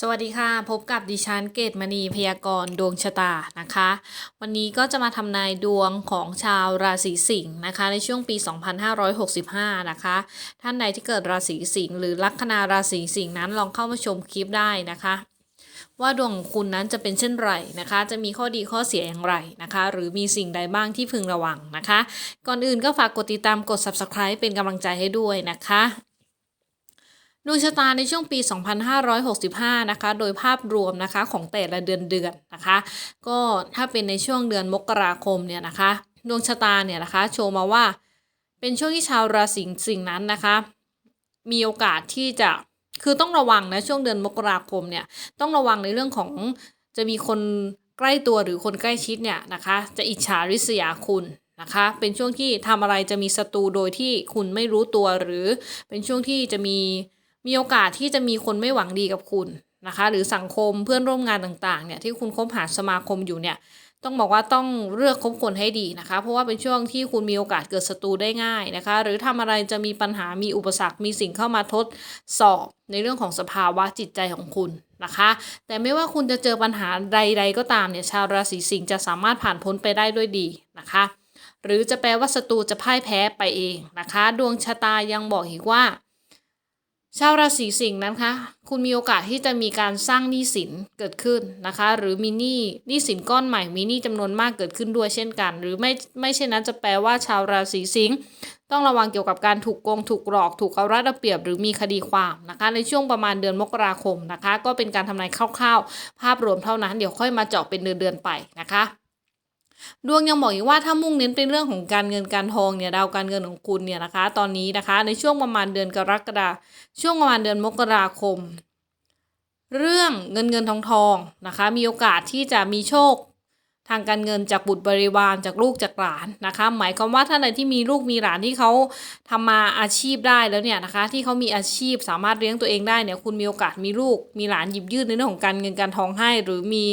สวัสดีค่ะ พบกับดิฉันเกตมณีพยากรณ์ดวงชะตานะคะ วันนี้ก็จะมาทำนายดวงของชาวราศีสิงห์นะคะ ในช่วงปี 2565 นะคะ ท่านใดที่เกิดราศีสิงห์หรือลัคนาราศีสิงห์นั้นลองเข้ามาชมคลิปได้นะคะ ว่าดวงของคุณนั้นจะเป็นเช่นไรนะคะ จะมีข้อดีข้อเสียอย่างไรนะคะ หรือมีสิ่งใดบ้างที่พึงระวังนะคะ ก่อนอื่นก็ฝากกดติดตามกด subscribe เป็นกำลังใจให้ด้วยนะคะ ดวงชะตาในช่วงปี 2565 นะคะ โดยภาพรวมนะคะของแต่ละเดือนเดือนนะคะ ก็ถ้าเป็นในช่วงเดือนมกราคมเนี่ยนะคะ ดวงชะตาเนี่ยนะคะ โชว์มาว่า เป็นช่วงที่ชาวราศีสิงห์นั้นนะคะ มีโอกาสที่จะ คือต้องระวังนะช่วงเดือนมกราคมเนี่ย ต้องระวังในเรื่องของจะมีคนใกล้ตัวหรือคนใกล้ชิดเนี่ยนะคะ จะอิจฉาริษยาคุณนะคะ เป็นช่วงที่ทำอะไรจะมีศัตรูโดยที่คุณไม่รู้ตัวหรือเป็นช่วงที่จะมี มีโอกาสที่จะมีคนไม่หวังดีกับคุณนะคะ หรือสังคมเพื่อนร่วมงานต่างๆเนี่ยที่คุณคบหาสมาคมอยู่เนี่ยต้องบอกว่าต้องเลือกคบคนให้ดีนะคะ เพราะว่าเป็นช่วงที่คุณมีโอกาสเกิดศัตรูได้ง่ายนะคะ หรือทำอะไรจะมีปัญหามีอุปสรรคมีสิ่งเข้ามาทดสอบในเรื่องของสภาวะจิตใจของคุณนะคะ แต่ไม่ว่าคุณจะเจอปัญหาใด ๆ ก็ตามเนี่ยชาวราศีสิงห์จะสามารถผ่านพ้นไปได้ด้วยดีนะคะ หรือจะแปลว่าศัตรูจะพ่ายแพ้ไปเองนะคะ ดวงชะตายังบอกอีกว่า ชาวราศีสิงห์นั้นคะคุณมีโอกาสที่จะมีการสร้างหนี้สินเกิดขึ้นนะคะ หรือมีหนี้หนี้สินก้อนใหม่มีหนี้จำนวนมากเกิดขึ้นด้วยเช่นกัน หรือไม่ไม่เช่นนั้นจะแปลว่าชาวราศีสิงห์ต้องระวังเกี่ยวกับการถูกโกงถูกหลอก ถูกเอารัดเอาเปรียบหรือมีคดีความนะคะ ในช่วงประมาณเดือนมกราคมนะคะ ก็เป็นการทำนายคร่าวๆ ภาพรวมเท่านั้นเดี๋ยวค่อยมาเจาะเป็นเดือนๆไปนะคะ ดวงยังบอกอีกว่าถ้ามุ่งเน้นเป็นเรื่องของการเงินการทองเนี่ยดาวการเงินของคุณเนี่ยนะคะ ตอนนี้นะคะ ในช่วงประมาณเดือนกรกฎาช่วงประมาณเดือนมกราคม เรื่องเงินเงินทองทองนะคะ มีโอกาสที่จะมีโชคทางการเงินจากบุตรบริวารจากลูกจากหลานนะคะ หมายความว่าท่านใดที่มีลูกมีหลานที่เขาทำมาอาชีพได้แล้วเนี่ยนะคะ ที่เขามีอาชีพสามารถเลี้ยงตัวเองได้เนี่ยคุณมีโอกาสมีลูกมีหลานหยิบยื่นในเรื่องของการเงินการทองให้ หรือมี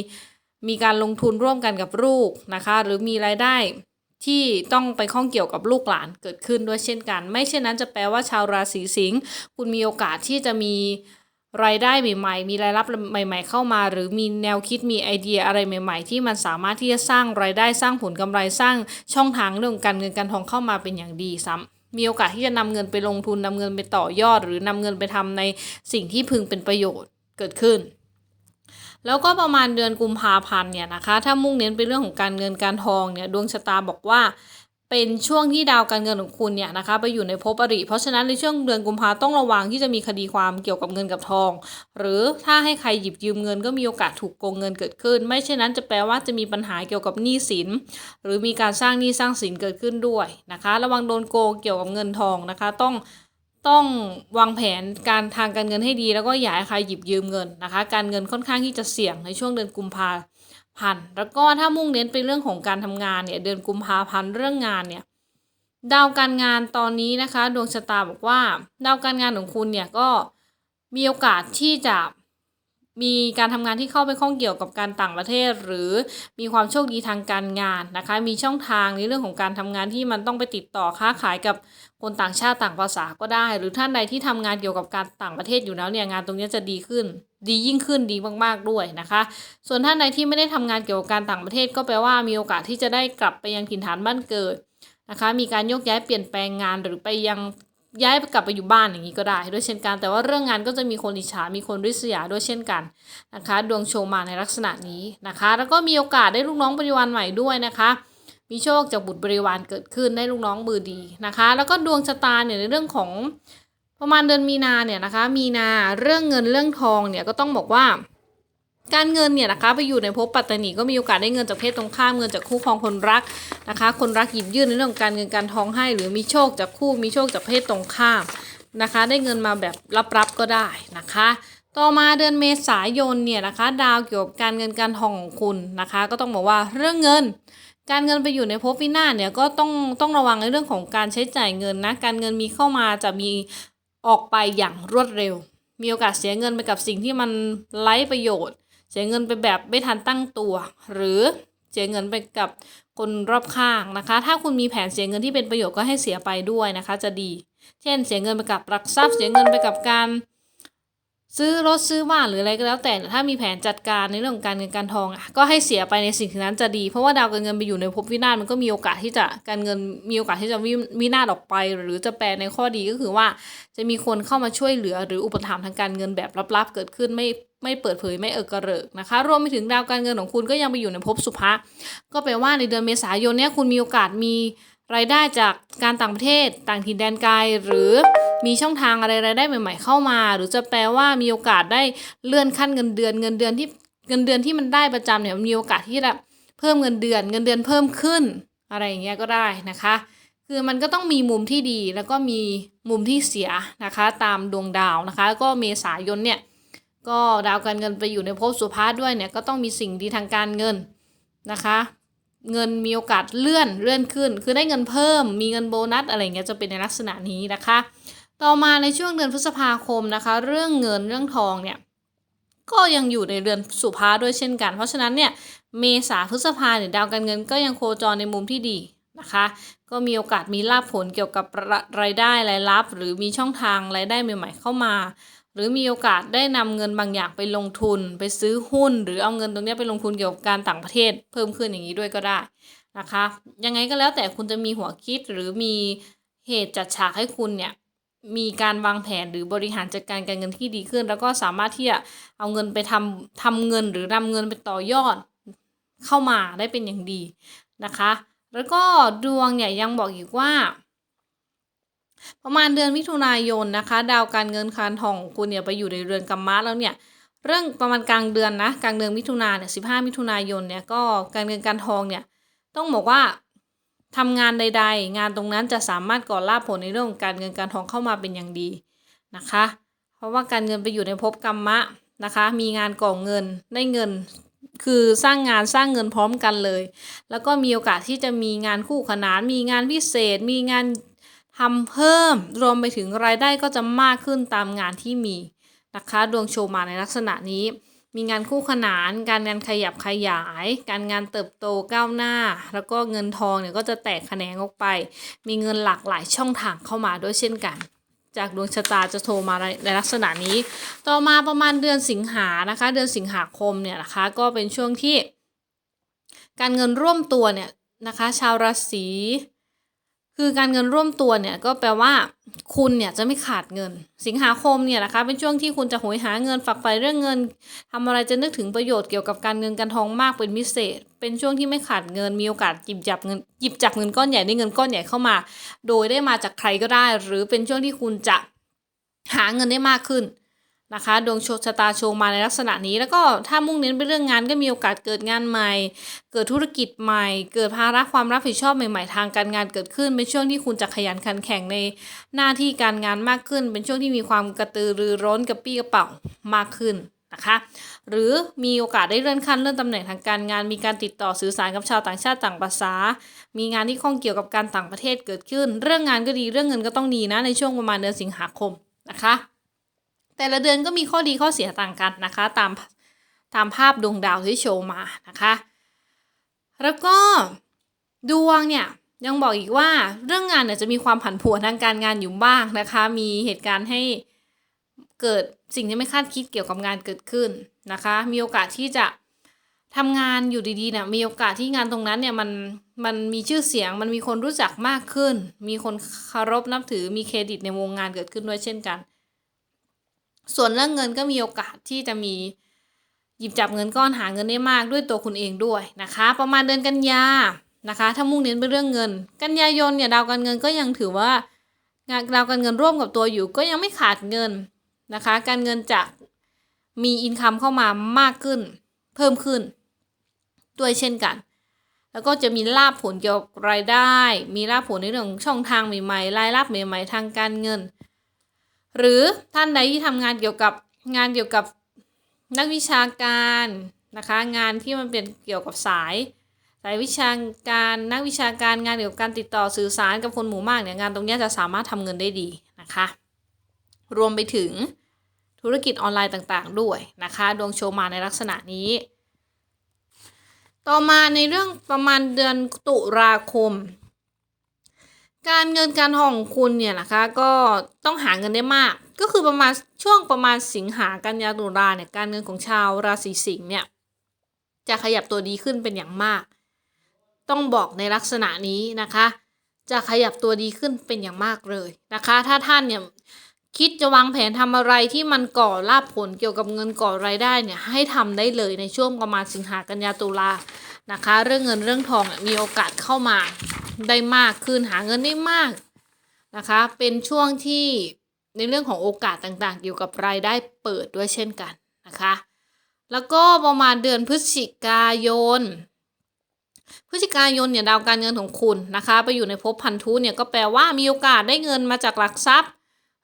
มีการลงทุนร่วมกันกับลูกนะคะ หรือมีรายได้ที่ต้องไปข้องเกี่ยวกับลูกหลานเกิดขึ้นด้วยเช่นกัน ไม่เช่นนั้นจะแปลว่าชาวราศีสิงห์คุณมีโอกาสที่จะมีรายได้ใหม่ๆ มีรายรับใหม่ ๆ เข้ามา หรือมีแนวคิดมีไอเดียอะไรใหม่ ๆ ที่มันสามารถที่จะสร้างรายได้สร้างผลกำไรสร้างช่องทางเรื่องการเงินการทองเข้ามาเป็นอย่างดีซ้ำมีโอกาสที่จะนำเงินไปลงทุนนำเงินไปต่อยอด หรือนำเงินไปทำในสิ่งที่พึงเป็นประโยชน์เกิดขึ้น แล้วก็ประมาณเดือนกุมภาพันธ์เนี่ยนะคะ ถ้ามุ่งเน้นเป็นเรื่องของการเงินการทองเนี่ยดวงชะตาบอกว่าเป็นช่วงที่ดาวการเงินของคุณเนี่ยนะคะไปอยู่ในภพอริ เพราะฉะนั้นในช่วงเดือนกุมภาต้องระวังที่จะมีคดีความเกี่ยวกับเงินกับทอง หรือถ้าให้ใครหยิบยืมเงินก็มีโอกาสถูกโกงเงินเกิดขึ้น ไม่เช่นนั้นจะแปลว่าจะมีปัญหาเกี่ยวกับหนี้สิน หรือมีการสร้างหนี้สร้างสินเกิดขึ้นด้วยนะคะ ระวังโดนโกงเกี่ยวกับเงินทองนะคะ ต้อง ต้องวางแผนการทางการเงินให้ดี แล้วก็อย่าให้ใครหยิบยืมเงินนะคะ การเงินค่อนข้างที่จะเสี่ยงในช่วงเดือนกุมภาพันธ์แล้วก็ถ้ามุ่งเน้นไปเรื่องของการทำงานเนี่ยเดือนกุมภาพันธ์เรื่องงานเนี่ยดาวการงานตอนนี้นะคะ ดวงชะตาบอกว่า ดาวการงานของคุณเนี่ยก็มีโอกาสที่จะ มีการทำงานที่เข้าไปข้องเกี่ยวกับการต่างประเทศ หรือมีความโชคดีทางการงานนะคะ มีช่องทางในเรื่องของการทำงานที่มันต้องไปติดต่อค้าขายกับคนต่างชาติต่างภาษาก็ได้ หรือท่านใดที่ทำงานเกี่ยวกับการต่างประเทศอยู่แล้วเนี่ยงานตรงนี้จะดีขึ้น ดียิ่งขึ้นดีมากๆด้วยนะคะ ส่วนท่านใดที่ไม่ได้ทำงานเกี่ยวกับการต่างประเทศ ก็แปลว่ามีโอกาสที่จะได้กลับไปยังถิ่นฐานบ้านเกิดนะคะ มีการยกย้ายเปลี่ยนแปลงงานหรือไปยัง ย้ายกลับไปอยู่บ้านอย่างนี้ก็ได้ ด้วยเช่นกัน แต่ว่าเรื่องงานก็จะมีคนอิจฉา มีคนริษยาด้วยเช่นกันนะคะ ดวงโชว์มาในลักษณะนี้นะคะ แล้วก็มีโอกาสได้ลูกน้องบริวารใหม่ด้วยนะคะ มีโชคจากบุตรบริวารเกิดขึ้นได้ลูกน้องมือดีนะคะ แล้วก็ดวงชะตาเนี่ยในเรื่องของประมาณเดือนมีนาเนี่ยนะคะ มีนาเรื่องเงินเรื่องทองเนี่ยก็ต้องบอกว่า การเงินเนี่ยนะคะไปอยู่ในภพปัตตานีก็มีโอกาสได้เงินจากเพศตรงข้ามเงินจากคู่ครองคนรักนะคะ คนรักหยิบยื่นในเรื่องของการเงินการทองให้ หรือมีโชคจากคู่มีโชคจากเพศตรงข้ามนะคะ ได้เงินมาแบบรับๆก็ได้นะคะต่อมาเดือนเมษายนเนี่ยนะคะ ดาวเกี่ยวกับการเงินการทองของคุณนะคะ ก็ต้องบอกว่าเรื่องเงิน การเงินไปอยู่ในภพวินาศเนี่ยก็ต้องต้องระวังในเรื่องของการใช้จ่ายเงินนะการเงินมีเข้ามาจะมีออกไปอย่างรวดเร็ว มีโอกาสเสียเงินไปกับสิ่งที่มันไร้ประโยชน์ เสียเงินไปแบบไม่ทันตั้งตัว หรือเสียเงินไปกับคนรอบข้างนะคะ ถ้าคุณมีแผนเสียเงินที่เป็นประโยชน์ก็ให้เสียไปด้วยนะคะ จะดี เช่น เสียเงินไปกับรักทรัพย์ เสียเงินไปกับการ ซื้อรถซื้อบ้านหรืออะไรก็แล้วแต่ ถ้ามีแผนจัดการในเรื่องของการเงินการทองก็ให้เสียไปในสิ่งนั้นจะดี เพราะว่าดาวการเงินไปอยู่ในภพวินาศมันก็มีโอกาสที่จะการเงินมีโอกาสที่จะวิวินาศออกไป หรือจะแปลในข้อดีก็คือว่า จะมีคนเข้ามาช่วยเหลือ หรืออุปถัมภ์ทางการเงินแบบลับๆ เกิดขึ้นไม่ ไม่เปิดเผยไม่เอิกกระเริกนะคะ รวมไปถึงดาวการเงินของคุณก็ยังไปอยู่ในภพสุภะก็แปลว่าในเดือนเมษายนเนี้ยคุณมีโอกาสมีรายได้จากการต่างประเทศต่างถิ่นแดนไกล หรือมีช่องทางอะไรรายได้ใหม่ ๆ เข้ามา หรือจะแปลว่ามีโอกาสได้เลื่อนขั้นเงินเดือนเงินเดือนที่เงินเดือนที่มันได้ประจำเนี่ยมีโอกาสที่จะเพิ่มเงินเดือน เงินเดือนเพิ่มขึ้น อะไรอย่างเงี้ยก็ได้นะคะ คือมันก็ต้องมีมุมที่ดีแล้วก็มีมุมที่เสียนะคะ ตามดวงดาวนะคะ ก็เมษายนเนี่ย ก็ดาวการเงินไปอยู่ในภพสุภาด้วยเนี่ยก็ต้องมีสิ่งดีทางการเงินนะคะ เงินมีโอกาสเลื่อนเลื่อนขึ้น คือได้เงินเพิ่ม มีเงินโบนัสอะไรเงี้ยจะเป็นในลักษณะนี้นะคะ ต่อมาในช่วงเดือนพฤษภาคมนะคะ เรื่องเงินเรื่องทองเนี่ยก็ยังอยู่ในเดือนสุภาด้วยเช่นกัน เพราะฉะนั้นเนี่ยเมษาพฤษภาเนี่ยดาวการเงินก็ยังโคจรในมุมที่ดีนะคะ ก็มีโอกาสมีลาภผลเกี่ยวกับรายได้รายรับ หรือมีช่องทางรายได้ใหม่ ๆ เข้ามา หรือมีโอกาสได้นำเงินบางอย่างไปลงทุน ไปซื้อหุ้น หรือเอาเงินตรงนี้ไปลงทุนเกี่ยวกับการต่างประเทศ เพิ่มขึ้นอย่างนี้ด้วยก็ได้นะคะ ยังไงก็แล้วแต่คุณจะมีหัวคิดหรือมีเหตุจัดฉากให้คุณเนี่ยมีการวางแผนหรือบริหารจัดการการเงินที่ดีขึ้น แล้วก็สามารถที่จะเอาเงินไปทำทำเงินหรือนำเงินไปต่อยอดเข้ามาได้เป็นอย่างดีนะคะ แล้วก็ดวงเนี่ยยังบอกอีกว่า ประมาณเดือนมิถุนายนนะคะ ดาวการเงินการทองของคุณเนี่ยไปอยู่ในเรือนกรรมะแล้วเนี่ยเรื่องประมาณกลางเดือนนะกลางเดือนมิถุนาเนี่ยสิบห้ามิถุนายนเนี่ยก็การเงินการทองเนี่ยต้องบอกว่าทำงานใด ๆ งานตรงนั้นจะสามารถก่อลาภผลในเรื่องของการเงินการทองเข้ามาเป็นอย่างดีนะคะ เพราะว่าการเงินไปอยู่ในภพกรรมะนะคะ มีงานก่อเงินได้เงินคือสร้างงานสร้างเงินพร้อมกันเลย แล้วก็มีโอกาสที่จะมีงานคู่ขนาน มีงานพิเศษ มีงาน ทำเพิ่ม รวมไปถึงรายได้ก็จะมากขึ้นตามงานที่มีนะคะ ดวงโชว์มาในลักษณะนี้ มีงานคู่ขนาน การงานขยับขยาย การงานเติบโตก้าวหน้า แล้วก็เงินทองเนี่ยก็จะแตกแขนงออกไป มีเงินหลากหลายช่องทางเข้ามาด้วยเช่นกันจากดวงชะตาจะโทรมาในลักษณะนี้ ต่อมาประมาณเดือนสิงหานะคะ เดือนสิงหาคมเนี่ยนะคะ ก็เป็นช่วงที่ การเงินร่วมตัวเนี่ยนะคะ ชาวราศี คือการเงินร่วมตัวเนี่ยก็แปลว่า คุณเนี่ยจะไม่ขาดเงิน สิงหาคมเนี่ยนะคะเป็นช่วงที่คุณจะโหยหาเงินฝักใฝ่เรื่องเงินทำอะไรจะนึกถึงประโยชน์เกี่ยวกับการเงินการทองมากเป็นพิเศษ เป็นช่วงที่ไม่ขาดเงิน มีโอกาสหยิบจับเงินหยิบจับเงินก้อนใหญ่ได้เงินก้อนใหญ่เข้ามา โดยได้มาจากใครก็ได้ หรือเป็นช่วงที่คุณจะหาเงินได้มากขึ้น นะคะดวงโชคชะตาโชว์มาในลักษณะนี้ แล้วก็ถ้ามุ่งเน้นไปเรื่องงานก็มีโอกาสเกิดงานใหม่ เกิดธุรกิจใหม่ เกิดภาระความรับผิดชอบใหม่ๆ ทางการงานเกิดขึ้น เป็นช่วงที่คุณจะขยันขันแข็งในหน้าที่การงานมากขึ้น เป็นช่วงที่มีความกระตือรือร้นกระปี้กระเป๋ามากขึ้นนะคะหรือมีโอกาสได้เลื่อนขั้นเลื่อนตำแหน่งทางการงาน มีการติดต่อสื่อสารกับชาวต่างชาติต่างภาษา มีงานที่ข้องเกี่ยวกับการต่างประเทศเกิดขึ้น เรื่องงานก็ดีเรื่องเงินก็ต้องดีนะในช่วงประมาณเดือนสิงหาคมนะคะ แต่ละเดือนก็มีข้อดีข้อเสียต่างกันนะคะ ตามตามภาพดวงดาวที่โชว์มานะคะ แล้วก็ดวงเนี่ยยังบอกอีกว่าเรื่องงานเนี่ยจะมีความผันผวนทางการงานอยู่บ้างนะคะ มีเหตุการณ์ให้เกิดสิ่งที่ไม่คาดคิดเกี่ยวกับงานเกิดขึ้นนะคะ มีโอกาสที่จะทำงานอยู่ดีๆเนี่ยมีโอกาสที่งานตรงนั้นเนี่ยมันมันมีชื่อเสียง มันมีคนรู้จักมากขึ้น มีคนเคารพนับถือมีเครดิตในวงงานเกิดขึ้นด้วยเช่นกัน ส่วนเรื่องเงินก็มีโอกาสที่จะมีหยิบจับเงินก้อนหาเงินได้มากด้วยตัวคุณเองด้วยนะคะ ประมาณเดือนกันยานะคะ ถ้ามุ่งเน้นไปเรื่องเงิน กันยายนเนี่ยดาวการเงินก็ยังถือว่างานดาวการเงินร่วมกับตัวอยู่ก็ยังไม่ขาดเงินนะคะ การเงินจะมีอินคัมเข้ามามากขึ้น เพิ่มขึ้น ด้วยเช่นกัน แล้วก็จะมีลาบผลเกี่ยวกับรายได้ มีลาบผลในเรื่องช่องทางใหม่ๆรายรับใหม่ ๆ ทางการเงิน หรือท่านใดที่ทำงานเกี่ยวกับงานเกี่ยวกับนักวิชาการนะคะงานที่มันเป็นเกี่ยวกับสายสายวิชาการนักวิชาการงานเกี่ยวกับการติดต่อสื่อสารกับคนหมู่มากเนี่ยงานตรงนี้จะสามารถทำเงินได้ดีนะคะรวมไปถึงธุรกิจออนไลน์ต่างๆ ด้วยนะคะดวงโชว์มาในลักษณะนี้ ต่อมาในเรื่องประมาณเดือนตุลาคม การเงินการทองของคุณเนี่ยนะคะก็ต้องหาเงินได้มาก ก็คือประมาณช่วงประมาณสิงหากันยาตุลาเนี่ยการเงินของชาวราศีสิงห์เนี่ยจะขยับตัวดีขึ้นเป็นอย่างมาก ต้องบอกในลักษณะนี้นะคะ จะขยับตัวดีขึ้นเป็นอย่างมากเลยนะคะ ถ้าท่านเนี่ยคิดจะวางแผนทำอะไรที่มันก่อลาบผลเกี่ยวกับเงินก่อรายได้เนี่ยให้ทำได้เลยในช่วงประมาณสิงหากันยาตุลานะคะ เรื่องเงินเรื่องทองมีโอกาสเข้ามา ได้มากขึ้นหาเงินได้มากนะคะ เป็นช่วงที่ในเรื่องของโอกาสต่างๆ เกี่ยวกับรายได้เปิดด้วยเช่นกันนะคะ แล้วก็ประมาณเดือนพฤศจิกายน พฤศจิกายนเนี่ยดาวการเงินของคุณนะคะ ไปอยู่ในภพพันธุเนี่ยก็แปลว่ามีโอกาสได้เงินมาจากหลักทรัพย์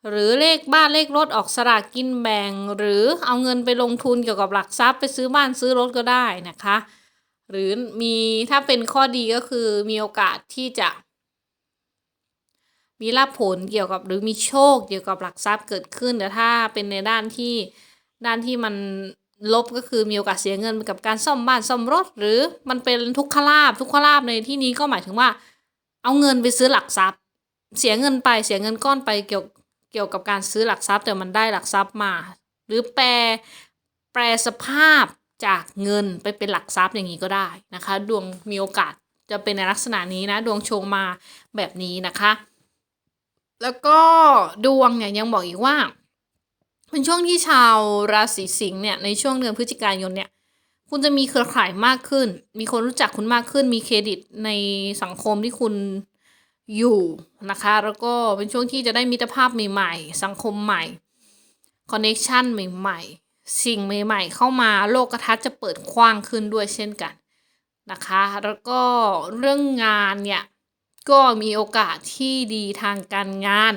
หรือเลขบ้านเลขรถออกสลากกินแบ่ง หรือเอาเงินไปลงทุนเกี่ยวกับหลักทรัพย์ ไปซื้อบ้านซื้อรถก็ได้นะคะ หรือมีถ้าเป็นข้อดีก็คือมีโอกาสที่จะ มีลาภผลเกี่ยวกับหรือมีโชคเกี่ยวกับหลักทรัพย์เกิดขึ้น แต่ถ้าเป็นในด้านที่ด้านที่มันลบก็คือมีโอกาสเสียเงินไปกับการซ่อมบ้านซ่อมรถ หรือมันเป็นทุกขลาบทุกขลาบในที่นี้ก็หมายถึงว่า เอาเงินไปซื้อหลักทรัพย์ เสียเงินไปเสียเงินก้อนไปเกี่ยวเกี่ยวกับการซื้อหลักทรัพย์ แต่มันได้หลักทรัพย์มา หรือแปลแปลสภาพ จากเงินไปเป็นหลักทรัพย์อย่างนี้ก็ได้นะคะ ดวงมีโอกาสจะเป็นในลักษณะนี้นะ ดวงชงมาแบบนี้นะคะ แล้วก็ดวงเนี่ยยังบอกอีกว่าเป็นช่วงที่ชาวราศีสิงห์เนี่ยในช่วงเดือนพฤศจิกายนเนี่ยคุณจะมีเครือข่ายมากขึ้น มีคนรู้จักคุณมากขึ้น มีเครดิตในสังคมที่คุณอยู่นะคะ แล้วก็เป็นช่วงที่จะได้มิตรภาพใหม่ ๆ สังคมใหม่ คอนเน t ชันใหม่ ๆ สิ่งใหม่ ๆ เข้ามาโลกทัศน์จะเปิดกว้างขึ้นด้วยเช่นกันนะคะ แล้วก็เรื่องงานเนี่ยก็มีโอกาสที่ดีทางการงาน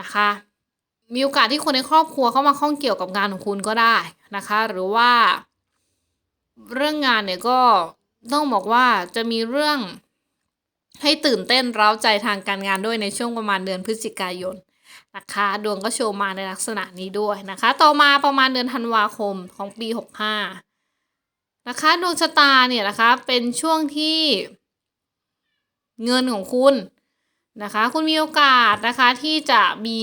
นะคะ มีโอกาสที่คนในครอบครัวเข้ามาข้องเกี่ยวกับงานของคุณก็ได้นะคะ หรือว่า เรื่องงานเนี่ยก็ต้องบอกว่าจะมีเรื่องให้ตื่นเต้นเร้าใจทางการงานด้วยในช่วงประมาณเดือนพฤศจิกายน นะคะ ดวงก็โชว์มาในลักษณะนี้ด้วยนะคะ ต่อมาประมาณเดือนธันวาคมของปี 65 นะคะดวงชะตาเนี่ยนะคะเป็นช่วงที่เงินของคุณนะคะ คุณมีโอกาสนะคะที่จะมี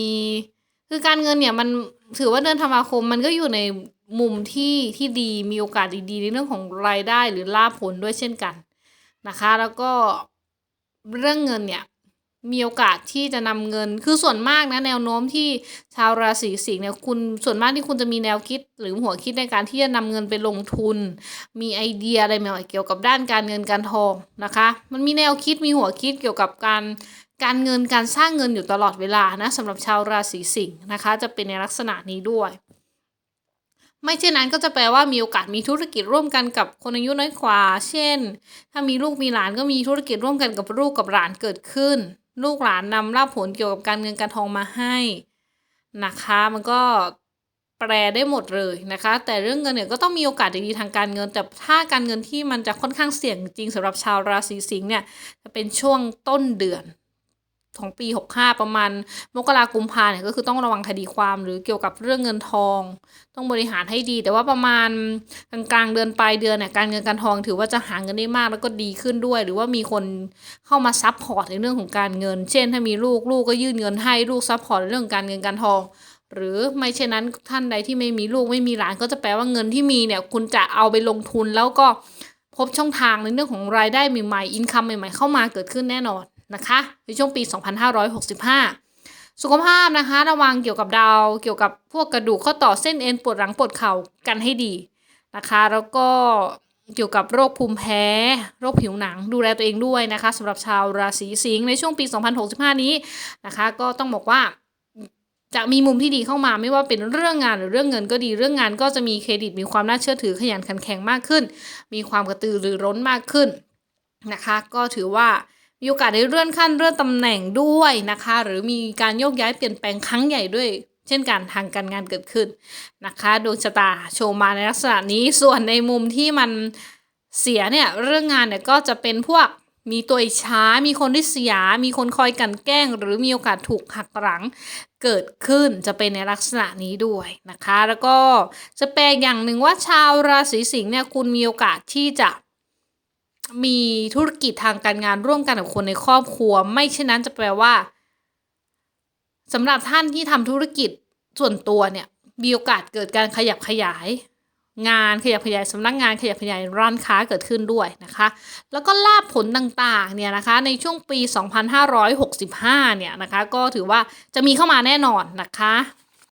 คือการเงินเนี่ยมันถือว่าเดือนธันวาคมมันก็อยู่ในมุมที่ที่ดีมีโอกาสดีๆ ในเรื่องของรายได้หรือลาภผลด้วยเช่นกันนะคะ แล้วก็เรื่องเงินเนี่ย มีโอกาสที่จะนำเงิน คือส่วนมากนะแนวโน้มที่ชาวราศีสิงห์เนี่ยคุณส่วนมากที่คุณจะมีแนวคิด หรือหัวคิดในการที่จะนำเงินไปลงทุน มีไอเดียอะไรใหม่ๆเกี่ยวกับด้านการเงินการทองนะคะ มันมีแนวคิดมีหัวคิดเกี่ยวกับการการเงินการสร้างเงินอยู่ตลอดเวลานะสำหรับชาวราศีสิงห์นะคะ จะเป็นในลักษณะนี้ด้วย ไม่เช่นนั้นก็จะแปลว่ามีโอกาสมีธุรกิจร่วมกันกับคนอายุน้อยกว่า เช่น ถ้ามีลูกมีหลานก็มีธุรกิจร่วมกันกับลูกกับหลานเกิดขึ้น ลูกหลานนำลาภผลเกี่ยวกับการเงินการทองมาให้นะคะ มันก็แปลได้หมดเลยนะคะ แต่เรื่องเงินเนี่ยก็ต้องมีโอกาสดีๆทางการเงิน แต่ถ้าการเงินที่มันจะค่อนข้างเสี่ยงจริงสำหรับชาวราศีสิงห์เนี่ยจะเป็นช่วงต้นเดือน ของปี 65 ประมาณมกรากุมภาเนี่ยก็คือต้องระวังคดีความหรือเกี่ยวกับเรื่องเงินทอง ต้องบริหารให้ดี แต่ว่าประมาณกลางกลางเดือนปลายเดือนเนี่ยการเงินการทองถือว่าจะหาเงินได้มากแล้วก็ดีขึ้นด้วย หรือว่ามีคนเข้ามาซับพอร์ตในเรื่องของการเงิน เช่น ถ้ามีลูกลูกก็ยื่นเงินให้ลูกซับพอร์ตเรื่องการเงินการทอง หรือไม่เช่นนั้นท่านใดที่ไม่มีลูกไม่มีหลานก็จะแปลว่าเงินที่มีเนี่ยคุณจะเอาไปลงทุนแล้วก็พบช่องทางในเรื่องของรายได้ใหม่ๆอินคัมใหม่ ๆ เข้ามาเกิดขึ้นแน่นอน นะคะในช่วงปี 2565 สุขภาพนะคะ ระวังเกี่ยวกับดาว เกี่ยวกับพวกกระดูกข้อต่อเส้นเอ็นปวดหลังปวดเข่ากันให้ดีนะคะ แล้วก็เกี่ยวกับโรคภูมิแพ้ โรคผิวหนังดูแลตัวเองด้วยนะคะสำหรับชาวราศีสิงห์ในช่วงปี 2065 นี้นะคะ ก็ต้องบอกว่าจะมีมุมที่ดีเข้ามาไม่ว่าเป็นเรื่องงานหรือเรื่องเงินก็ดีเรื่องงานก็จะมีเครดิตมีความน่าเชื่อถือขยันขันแข็งมากขึ้น มีความกระตือรือร้นมากขึ้นนะคะ ก็ถือว่า มีโอกาสได้เลื่อนขั้นเลื่อนตำแหน่งด้วยนะคะ หรือมีการโยกย้ายเปลี่ยนแปลงครั้งใหญ่ด้วย เช่นกันทางการงานเกิดขึ้นนะคะดวงชะตาโชว์มาในลักษณะนี้ส่วนในมุมที่มันเสียเนี่ยเรื่องงานเนี่ยก็จะเป็นพวกมีตัวช้ามีคนที่เสียมีคนคอยกันแกล้ง หรือมีโอกาสถูกหักหลังเกิดขึ้นจะเป็นในลักษณะนี้ด้วยนะคะ แล้วก็จะแปลอย่างหนึ่งว่าชาวราศีสิงห์เนี่ยคุณมีโอกาสที่จะ มีธุรกิจทางการงานร่วมกันกับคนในครอบครัว ไม่เช่นนั้นจะแปลว่าสำหรับท่านที่ทำธุรกิจส่วนตัวเนี่ยมีโอกาสเกิดการขยับขยาย งานขยับขยายสำนักงานขยับขยายร้านค้าเกิดขึ้นด้วยนะคะ แล้วก็ลาบผลต่างๆเนี่ยนะคะในช่วงปี 2565เนี่ยนะคะก็ถือว่าจะมีเข้ามาแน่นอนนะคะ